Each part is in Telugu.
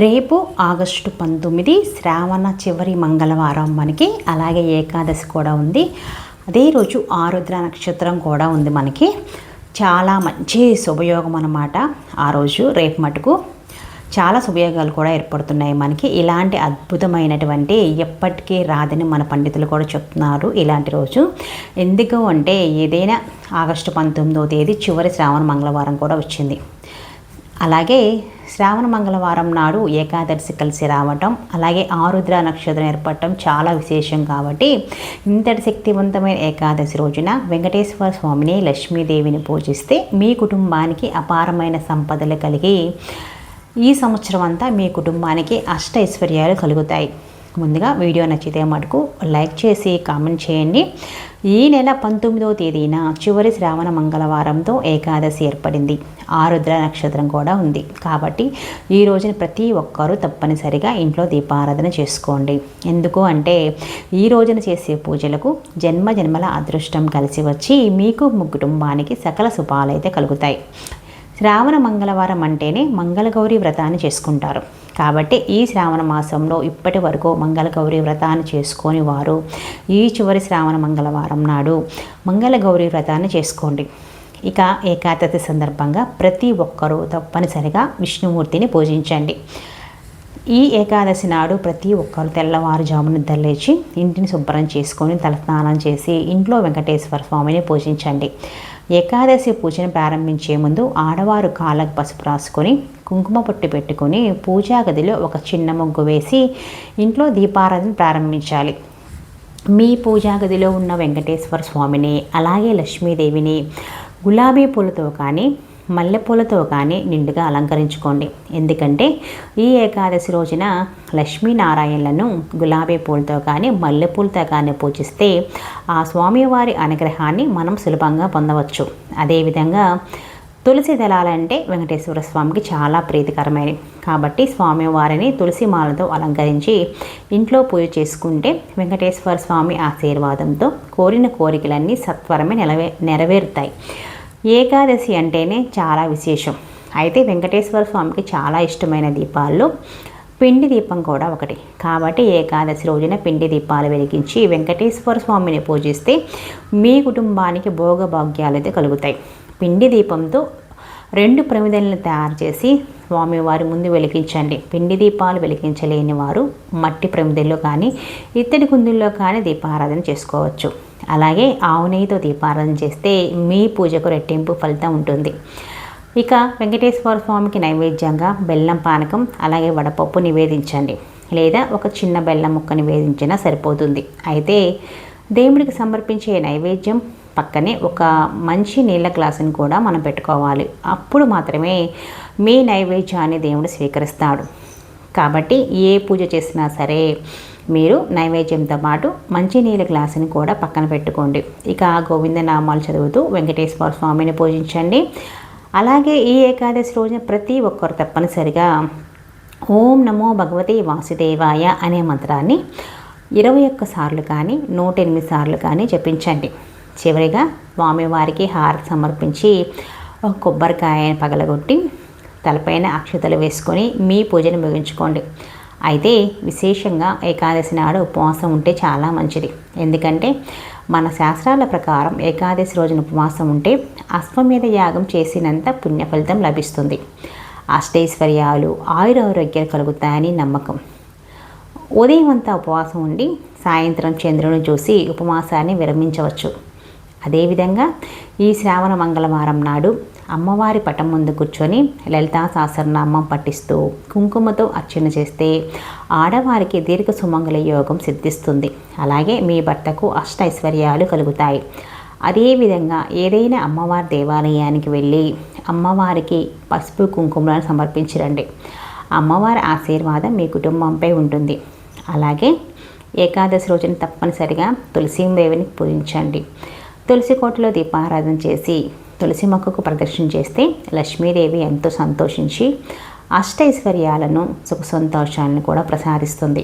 రేపు ఆగస్టు పంతొమ్మిది శ్రావణ చివరి మంగళవారం మనకి అలాగే ఏకాదశి కూడా ఉంది. అదే రోజు ఆరుద్ర నక్షత్రం కూడా ఉంది మనకి. చాలా మంచి శుభయోగం అన్నమాట ఆ రోజు రేపు మటుకు. చాలా శుభయోగాలు కూడా ఏర్పడుతున్నాయి మనకి. ఇలాంటి అద్భుతమైనటువంటి ఎప్పటికీ రాదని మన పండితులు కూడా చెప్తున్నారు ఇలాంటి రోజు. ఎందుకు అంటే ఏదైనా ఆగస్టు పంతొమ్మిదవ తేదీ చివరి శ్రావణ మంగళవారం కూడా వచ్చింది. అలాగే శ్రావణ మంగళవారం నాడు ఏకాదశి కలిసి రావటం అలాగే ఆరుద్ర నక్షత్రం ఏర్పడటం చాలా విశేషం కాబట్టి ఇంతటి శక్తివంతమైన ఏకాదశి రోజున వెంకటేశ్వర స్వామిని లక్ష్మీదేవిని పూజిస్తే మీ కుటుంబానికి అపారమైన సంపదలు కలిగి ఈ సంవత్సరం అంతా మీ కుటుంబానికి అష్ట ఐశ్వర్యాలు కలుగుతాయి. ముందుగా వీడియో నచ్చితే మటుకు లైక్ చేసి కామెంట్ చేయండి. ఈ నెల పంతొమ్మిదవ తేదీన చివరి శ్రావణ మంగళవారంతో ఏకాదశి ఏర్పడింది. ఆరుద్ర నక్షత్రం కూడా ఉంది. కాబట్టి ఈ రోజున ప్రతి ఒక్కరూ తప్పనిసరిగా ఇంట్లో దీపారాధన చేసుకోండి. ఎందుకు అంటే ఈ రోజున చేసే పూజలకు జన్మ జన్మల అదృష్టం కలిసి వచ్చి మీకు మీ కుటుంబానికి సకల శుభాలైతే కలుగుతాయి. శ్రావణ మంగళవారం అంటేనే మంగళగౌరి వ్రతాన్ని చేసుకుంటారు. కాబట్టి ఈ శ్రావణ మాసంలో ఇప్పటి వరకు మంగళగౌరి వ్రతాన్ని చేసుకొని వారు ఈ చివరి శ్రావణ మంగళవారం నాడు మంగళగౌరి వ్రతాన్ని చేసుకోండి. ఇక ఏకాదశి సందర్భంగా ప్రతి ఒక్కరూ తప్పనిసరిగా విష్ణుమూర్తిని పూజించండి. ఈ ఏకాదశి నాడు ప్రతి ఒక్కరు తెల్లవారుజామున నిద్రలేచి ఇంటిని శుభ్రం చేసుకొని తలస్నానం చేసి ఇంట్లో వెంకటేశ్వర స్వామిని పూజించండి. ఏకాదశి పూజను ప్రారంభించే ముందు ఆడవారు కాళ్ళకు పసుపు రాసుకొని కుంకుమ పొట్టు పెట్టుకొని పూజా గదిలో ఒక చిన్న ముగ్గు వేసి ఇంట్లో దీపారాధన ప్రారంభించాలి. మీ పూజా గదిలో ఉన్న వెంకటేశ్వర స్వామిని అలాగే లక్ష్మీదేవిని గులాబీ పూలతో కానీ మల్లెపూలతో కానీ నిండుగా అలంకరించుకోండి. ఎందుకంటే ఈ ఏకాదశి రోజున లక్ష్మీనారాయణలను గులాబీ పూలతో కానీ మల్లెపూలతో కానీ పూజిస్తే ఆ స్వామివారి అనుగ్రహాన్ని మనం సులభంగా పొందవచ్చు. అదేవిధంగా తులసి దళాలంటే వెంకటేశ్వర స్వామికి చాలా ప్రీతికరమైనవి. కాబట్టి స్వామివారిని తులసి మాలతో అలంకరించి ఇంట్లో పూజ చేసుకుంటే వెంకటేశ్వర స్వామి ఆశీర్వాదంతో కోరిన కోరికలన్నీ సత్వరమే నెరవే నెరవేరుతాయి. ఏకాదశి అంటేనే చాలా విశేషం. అయితే వెంకటేశ్వర స్వామికి చాలా ఇష్టమైన దీపాల్లో పిండి దీపం కూడా ఒకటి. కాబట్టి ఏకాదశి రోజున పిండి దీపాలు వెలిగించి వెంకటేశ్వర స్వామిని పూజిస్తే మీ కుటుంబానికి భోగభాగ్యాలు అయితే కలుగుతాయి. పిండి దీపంతో రెండు ప్రమిదలను తయారు చేసి స్వామివారి ముందు వెలిగించండి. పిండి దీపాలు వెలిగించలేని వారు మట్టి ప్రమిదల్లో కానీ ఇత్తడి కుందుల్లో కానీ దీపారాధన చేసుకోవచ్చు. అలాగే ఆవు నెయ్యితో దీపారాధన చేస్తే మీ పూజకు రెట్టింపు ఫలితం ఉంటుంది. ఇక వెంకటేశ్వర స్వామికి నైవేద్యంగా బెల్లం పానకం అలాగే వడపప్పు నివేదించండి. లేదా ఒక చిన్న బెల్లం ముక్క నివేదించినా సరిపోతుంది. అయితే దేవుడికి సమర్పించే నైవేద్యం పక్కనే ఒక మంచి నీళ్ళ గ్లాసుని కూడా మనం పెట్టుకోవాలి. అప్పుడు మాత్రమే మీ నైవేద్యాన్ని దేవుడు స్వీకరిస్తాడు. కాబట్టి ఏ పూజ చేసినా సరే మీరు నైవేద్యంతో పాటు మంచినీళ్ళ గ్లాసుని కూడా పక్కన పెట్టుకోండి. ఇక గోవింద నామాలు చదువుతూ వెంకటేశ్వర స్వామిని పూజించండి. అలాగే ఈ ఏకాదశి రోజున ప్రతి ఒక్కరు తప్పనిసరిగా ఓం నమో భగవతి వాసుదేవాయ అనే మంత్రాన్ని ఇరవై ఒక్క సార్లు కానీ నూట ఎనిమిది సార్లు కానీ జపించండి. చివరిగా స్వామివారికి హారతి సమర్పించి ఒక కొబ్బరికాయని పగలగొట్టి తలపైన అక్షతలు వేసుకొని మీ పూజను ముగించుకోండి. అయితే విశేషంగా ఏకాదశి నాడు ఉపవాసం ఉంటే చాలా మంచిది. ఎందుకంటే మన శాస్త్రాల ప్రకారం ఏకాదశి రోజున ఉపవాసం ఉంటే అశ్వమేధ యాగం చేసినంత పుణ్య ఫలితం లభిస్తుంది. అష్టైశ్వర్యాలు ఆయురారోగ్యాలు కలుగుతాయని నమ్మకం. ఉదయం అంతా ఉపవాసం ఉండి సాయంత్రం చంద్రుని చూసి ఉపవాసాన్ని విరమించవచ్చు. అదేవిధంగా ఈ శ్రావణ మంగళవారం నాడు అమ్మవారి పటం ముందు కూర్చొని లలితా సహస్రనామం పఠిస్తూ కుంకుమతో అర్చన చేస్తే ఆడవారికి దీర్ఘ సుమంగళ యోగం సిద్ధిస్తుంది. అలాగే మీ భర్తకు అష్ట ఐశ్వర్యాలు కలుగుతాయి. అదేవిధంగా ఏదైనా అమ్మవారి దేవాలయానికి వెళ్ళి అమ్మవారికి పసుపు కుంకుమలను సమర్పించరండి. అమ్మవారి ఆశీర్వాదం మీ కుటుంబంపై ఉంటుంది. అలాగే ఏకాదశి రోజున తప్పనిసరిగా తులసీదేవిని పూజించండి. తులసి కోటలో దీపారాధన చేసి తులసి మొక్కకు ప్రదర్శన చేస్తే లక్ష్మీదేవి ఎంతో సంతోషించి అష్టైశ్వర్యాలను సుఖ సంతోషాలను కూడా ప్రసాదిస్తుంది.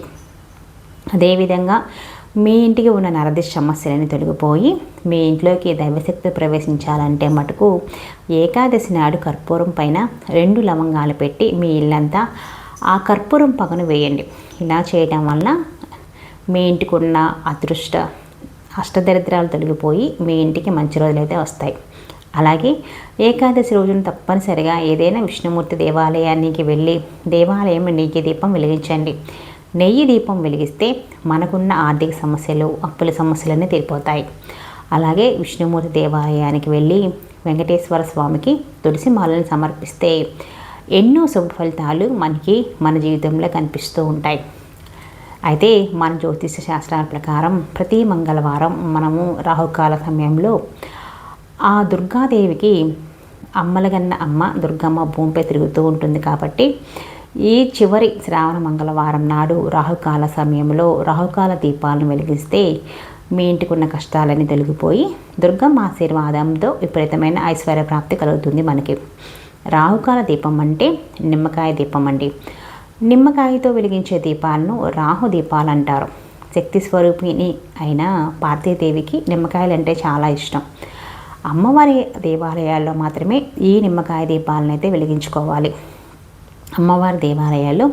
అదేవిధంగా మీ ఇంటికి ఉన్న నరదిశ సమస్యలని తొలగిపోయి మీ ఇంట్లోకి దైవశక్తి ప్రవేశించాలంటే మటుకు ఏకాదశి నాడు కర్పూరం పైన రెండు లవంగాలు పెట్టి మీ ఇల్లంతా ఆ కర్పూరం పగను వేయండి. ఇలా చేయడం వలన మీ ఇంటికి ఉన్న అదృష్ట అష్టదరిద్రాలు తొలగిపోయి మీ ఇంటికి మంచి రోజులు అయితే వస్తాయి. అలాగే ఏకాదశి రోజున తప్పనిసరిగా ఏదైనా విష్ణుమూర్తి దేవాలయానికి వెళ్ళి దేవాలయం నెయ్యి దీపం వెలిగించండి. నెయ్యి దీపం వెలిగిస్తే మనకున్న ఆర్థిక సమస్యలు అప్పుల సమస్యలన్నీ తీరిపోతాయి. అలాగే విష్ణుమూర్తి దేవాలయానికి వెళ్ళి వెంకటేశ్వర స్వామికి తులసి మాలను సమర్పిస్తే ఎన్నో శుభ ఫలితాలు మనకి మన జీవితంలో కనిపిస్తూ ఉంటాయి. అయితే మన జ్యోతిష శాస్త్రాల ప్రకారం ప్రతి మంగళవారం మనము రాహుకాల సమయంలో ఆ దుర్గాదేవికి అమ్మలగన్న అమ్మ దుర్గమ్మ భూమిపై తిరుగుతూ ఉంటుంది కాబట్టి ఈ చివరి శ్రావణ మంగళవారం నాడు రాహుకాల సమయంలో రాహుకాల దీపాలను వెలిగిస్తే మీ ఇంటికి ఉన్న కష్టాలన్నీ తొలగిపోయి దుర్గమ్మ ఆశీర్వాదంతో విపరీతమైన ఐశ్వర్య ప్రాప్తి కలుగుతుంది మనకి. రాహుకాల దీపం అంటే నిమ్మకాయ దీపం అండి. నిమ్మకాయతో వెలిగించే దీపాలను రాహు దీపాలు అంటారు శక్తి స్వరూపిణి అయిన పార్థీదేవికి నిమ్మకాయలు అంటే చాలా ఇష్టం. అమ్మవారి దేవాలయాల్లో మాత్రమే ఈ నిమ్మకాయ దీపాలను అయితే వెలిగించుకోవాలి. అమ్మవారి దేవాలయాల్లో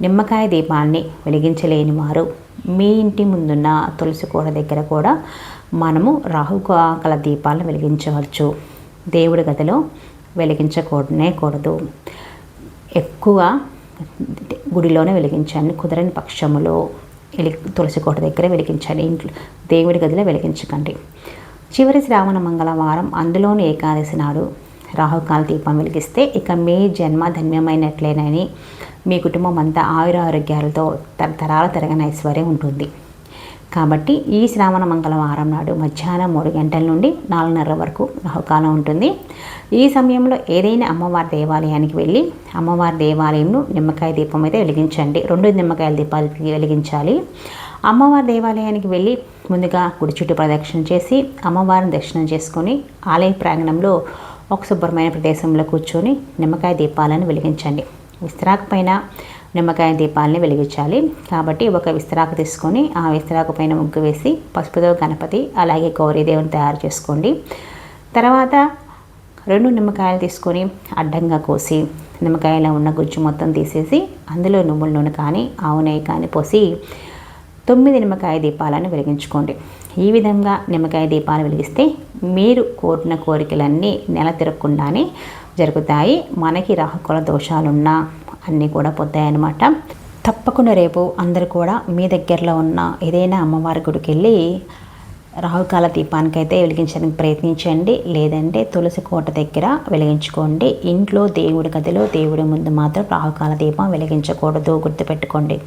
నిమ్మకాయ దీపాన్ని వెలిగించలేని వారు మీ ఇంటి ముందున్న తులసి కూడ దగ్గర కూడా మనము రాహుకాకల దీపాలను వెలిగించవచ్చు. దేవుడి గదిలో వెలిగించకూడనే కూడదు. ఎక్కువ గుడిలోనే వెలిగించండి కుదరని పక్షములో వెలి తులసి కోట దగ్గర వెలిగించండి ఇంట్లో దేవుడి గదిలో వెలిగించకండి. చివరి శ్రావణ మంగళవారం అందులోని ఏకాదశి నాడు రాహుకాల దీపం వెలిగిస్తే ఇక మీ జన్మ ధన్యమైనట్లేనని మీ కుటుంబం అంతా ఆయుర ఆరోగ్యాలతో తరతరాల తరగని ఐశ్వర్యం ఉంటుంది. కాబట్టి ఈ శ్రావణ మంగళవారం నాడు మధ్యాహ్నం మూడు గంటల నుండి నాలుగున్నర వరకు రాహుకాలం ఉంటుంది. ఈ సమయంలో ఏదైనా అమ్మవారి దేవాలయానికి వెళ్ళి అమ్మవారి దేవాలయంను నిమ్మకాయ దీపం అయితే వెలిగించండి. రెండు నిమ్మకాయల దీపాలు వెలిగించాలి. అమ్మవారి దేవాలయానికి వెళ్ళి ముందుగా గుడి చుట్టూ ప్రదక్షిణ చేసి అమ్మవారిని దర్శనం చేసుకొని ఆలయ ప్రాంగణంలో ఒక శుభ్రమైన ప్రదేశంలో కూర్చొని నిమ్మకాయ దీపాలను వెలిగించండి. విస్తరాకు పైన నిమ్మకాయ దీపాలని వెలిగించాలి. కాబట్టి ఒక విస్తరాకు తీసుకొని ఆ విస్తరాకు పైన ముగ్గు వేసి పసుపుతో గణపతి అలాగే గౌరీదేవుని తయారు చేసుకోండి. తర్వాత రెండు నిమ్మకాయలు తీసుకొని అడ్డంగా కోసి నిమ్మకాయలో ఉన్న గుజ్జు మొత్తం తీసేసి అందులో నువ్వుల నూనె కానీ ఆవు నెయ్యి కానీ పోసి తొమ్మిది నిమ్మకాయ దీపాలను వెలిగించుకోండి. ఈ విధంగా నిమ్మకాయ దీపాలు వెలిగిస్తే మీరు కోరిన కోరికలన్నీ నెల తిరగకుండానే జరుగుతాయి. మనకి రాహుకుల దోషాలున్నా అన్నీ కూడా పొద్దాయన్నమాట తప్పకుండా రేపు అందరు కూడా మీ దగ్గరలో ఉన్న ఏదైనా అమ్మవారి గుడికి వెళ్ళి రాహుకాల దీపానికైతే వెలిగించడానికి ప్రయత్నించండి. లేదంటే తులసి కోట దగ్గర వెలిగించుకోండి. ఇంట్లో దేవుడి గదిలో దేవుడి ముందు మాత్రం రాహుకాల దీపం వెలిగించకూడదు. గుర్తుపెట్టుకోండి.